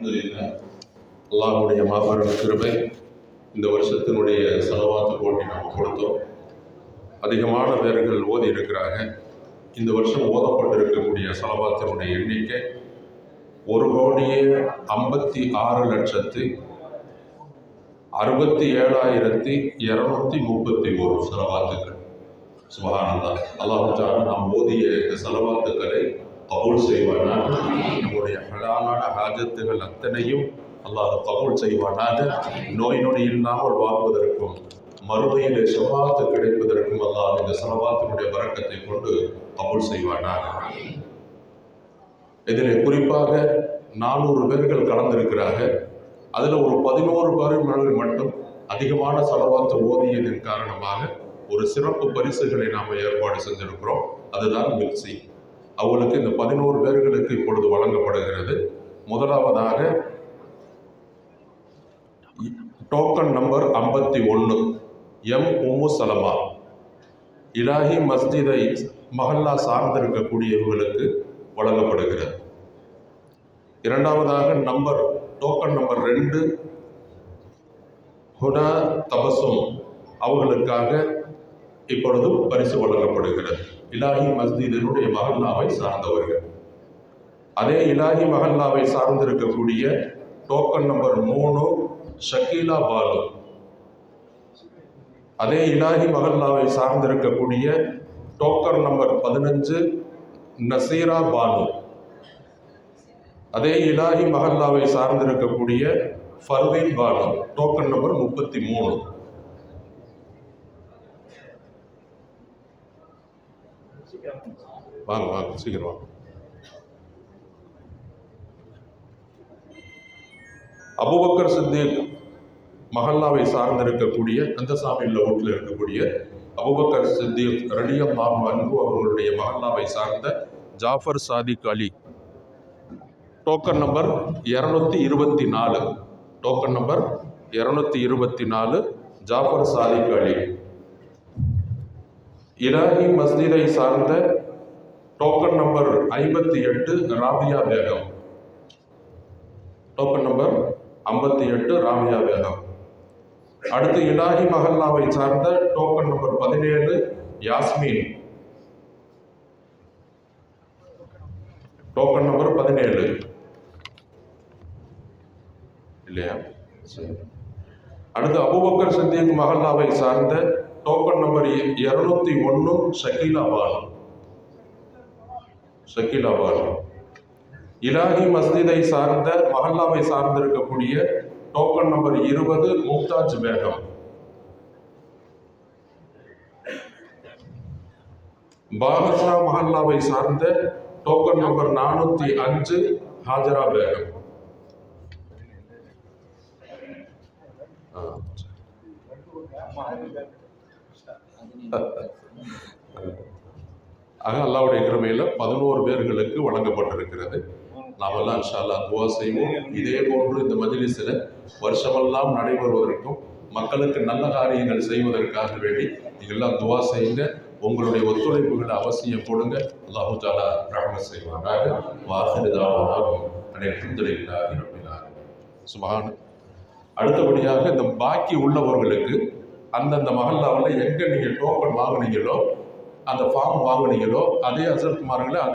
அல்லாஹுடைய மாபெரும் கிருபை இந்த வருஷத்தினுடைய செலவாத்து போட்டி நாம் கொடுத்தோம். அதிகமான பேர்கள் ஓதி இருக்கிறாங்க இந்த வருஷம் ஓதப்பட்டிருக்கக்கூடிய செலவாத்தினுடைய எண்ணிக்கை ஒரு கோடியே ஐம்பத்தி ஆறு லட்சத்து அறுபத்தி ஏழாயிரத்தி இரநூத்தி முப்பத்தி ஒரு செலவாத்துக்கள். சுபஹானல்லா அல்லாஹு நாம் ஓதிய இந்த செலவாத்துக்களை கபூல் செய்வானாக. நம்முடைய ஹலாலான ஹாஜத்துகள் அத்தனையும் அல்லாஹ் கபூல் செய்வானாக. நோய் நொடி இல்லாமல் வாழ்வதற்கும் மறுமையிலே செவ்வாத்து கிடைப்பதற்கும் அல்லாஹ் இந்த செலவாத்தினுடைய வரக்கத்தை கொண்டு கபூல் செய்வானாக. இதில் குறிப்பாக நானூறு பேர்கள் கலந்திருக்கிறாங்க. அதில் ஒரு பதினோரு பேர்கள் மட்டும் அதிகமான செலவாத்து ஓதியதன் காரணமாக ஒரு சிறப்பு பரிசுகளை நாம் ஏற்பாடு செஞ்சிருக்கிறோம். அதுதான் மிக்சி. அவங்களுக்கு இந்த பதினோரு பேர்களுக்கு இப்பொழுது வழங்கப்படுகிறது. முதலாவதாக டோக்கன் நம்பர் ஐம்பத்தி ஒன்று எம் உம்மு சலமா இலாஹி மஸ்ஜிதை மஹல்லா சார்ந்திருக்கக்கூடியவர்களுக்கு வழங்கப்படுகிறது. இரண்டாவதாக நம்பர் டோக்கன் நம்பர் ரெண்டு ஹுடா தபசும் அவர்களுக்காக இப்பொழுதும் பரிசு வழங்கப்படுகிறது. இலாஹி மஸ்ஜிதினுடைய மஹல்லாவை சார்ந்தவர்கள். அதே இலாஹி மஹல்லாவை சார்ந்திருக்கக்கூடிய டோக்கன் நம்பர் மூணு ஷக்கீலா பாலு. அதே இலாஹி மஹல்லாவை சார்ந்திருக்கக்கூடிய டோக்கன் நம்பர் பதினஞ்சு நசீரா பானு அதே இலாஹி மஹல்லாவை சார்ந்திருக்கக்கூடிய ஃபர்வீன் பானு டோக்கன் நம்பர் முப்பத்தி மூணு. வாங்க வாங்க சீக்கிரம் வாங்க. அபுபக்கர் சித்திக் மஹல்லாவை சார்ந்திருக்கக்கூடிய உள்ள வீட்டில் இருக்கக்கூடிய அபுபக்கர் சித்திக் ரலியம் மாபு அன்பு அவர்களுடைய மஹல்லாவை சார்ந்த ஜாஃபர் சாதிக் அலி. டோக்கன் நம்பர் இரநூத்தி இருபத்தி நாலு. டோக்கன் நம்பர் இரநூத்தி இருபத்தி நாலு ஜாஃபர் சாதிக் அலி. இலாஹி மஸ்ஜிதை சார்ந்த டோக்கன் நம்பர் ஐம்பத்தி எட்டு ராபியா பேகம். டோக்கன் நம்பர் ஐம்பத்தி எட்டு ராபியா பேகம். அடுத்து இலாஹி மஹல்லாவை சார்ந்த டோக்கன் நம்பர் பதினேழு யாஸ்மின். டோக்கன் நம்பர் பதினேழு. இல்லையா? சரி. அடுத்து அபுபக்கர் சித்திக் மஹல்லாவை சார்ந்த டோக்கன் நம்பர் இரநூத்தி ஒன்று ஷக்கீலா பாலம் ஷக்கீலா பாலம் இலாஹி மஸ்ஜிதை சார்ந்த மஹல்லாவை சார்ந்திருக்கக்கூடிய டோக்கன் நம்பர் இருபது முக்தாஜ் பேகம். பாகஷா மஹல்லாவை சார்ந்த டோக்கன் நம்பர் நானூத்தி அஞ்சு ஹாஜரா பேகம். ஆ, ஆக அல்லாவுடைய கிருமையில் பதினோரு பேர்களுக்கு வழங்கப்பட்டிருக்கிறது. நாமெல்லாம் இன்ஷா துவா செய்வோம். இதே போன்று இந்த மஜ்லிஸில் வருஷமெல்லாம் நடைபெறுவதற்கும் மக்களுக்கு நல்ல காரியங்கள் செய்வதற்காக வேண்டி நீங்கள்லாம் துவா செய்யுங்க. உங்களுடைய ஒத்துழைப்புகளை அவசியம் கொடுங்க அல்லாஹு தாலா ரஹமத் செய்வாராக வாசிதாவாகும் அனைத்துலாக சுபஹான். அடுத்தபடியாக இந்த பாக்கி உள்ளவர்களுக்கு அந்தந்த மகல்லாவில் எங்கே நீங்கள் டோக்கன் வாங்குனீங்களோ அந்த ஃபார்ம் வாங்கினீங்களோ அதே அசர்குமார்களை